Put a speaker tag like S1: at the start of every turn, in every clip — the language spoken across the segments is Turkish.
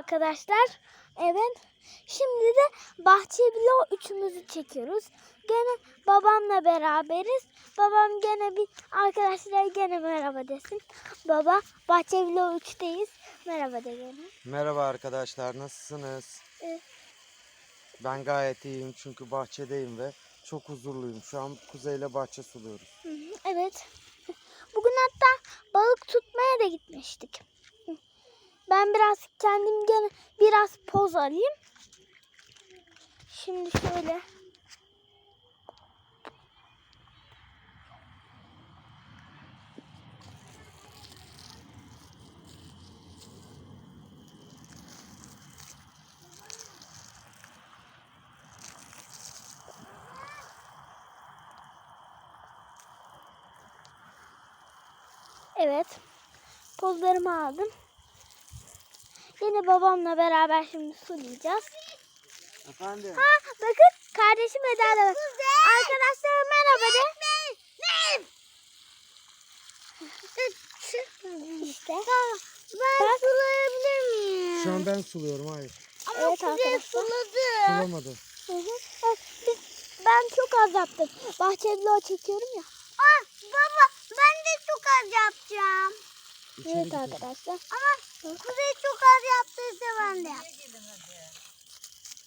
S1: arkadaşlar. Evet. Şimdi de bahçe bloğu üçümüzü çekiyoruz. Gene babamla beraberiz. Babam gene bir arkadaşlar gene merhaba desin. Baba bahçe bloğu 3'teyiz. Merhaba de gene.
S2: Merhaba arkadaşlar, nasılsınız?
S1: Ee,
S2: Ben gayet iyiyim çünkü bahçedeyim ve çok huzurluyum. Şu an kuzeyle bahçe suluyoruz.
S1: Evet. Bugün hatta balık tutmaya da gitmiştik. Ben biraz kendim gene biraz poz alayım. Şimdi şöyle. Evet. Pozlarımı aldım. Yine babamla beraber şimdi sulayacağız.
S2: Efendim?
S1: Ha bakın kardeşim Eda da var. Arkadaşlar merhaba de. işte. Ben sulayabilir miyim?
S2: Şu an ben suluyorum, hayır.
S1: evet arkadaşlar.
S2: Sulamadım.
S1: Hı hı. Evet, biz, ben çok az yaptım. Bahçe vlog çekiyorum ya.
S3: Ah baba ben de çok az yapacağım.
S2: İçeri
S1: Evet
S2: gidelim.
S1: arkadaşlar.
S3: Ama Kuzey çok az yaptıysa ben de yap.
S4: Buraya gelin hadi.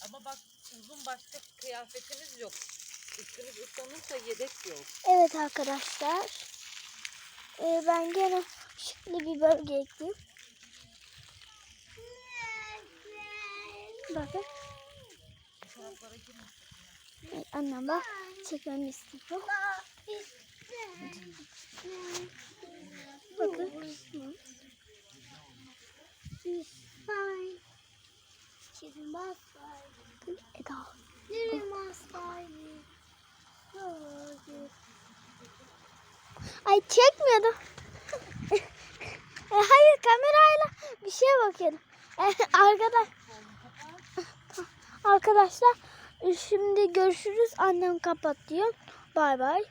S4: Ama bak uzun başka kıyafetiniz yok. Üstünüz ıslanırsa yedek yok.
S1: Evet arkadaşlar. Ee, ben gene şıklı bir bölge ekleyeyim. Bakın. Evet, annem bak çekmemi istiyor. Bakın. Eda. Ay çekmiyordum. E, Hayır kamerayla bir şeye bakıyordum. E, Arkadaş. Arkadaşlar şimdi görüşürüz. Annem kapatıyor. Bay bay.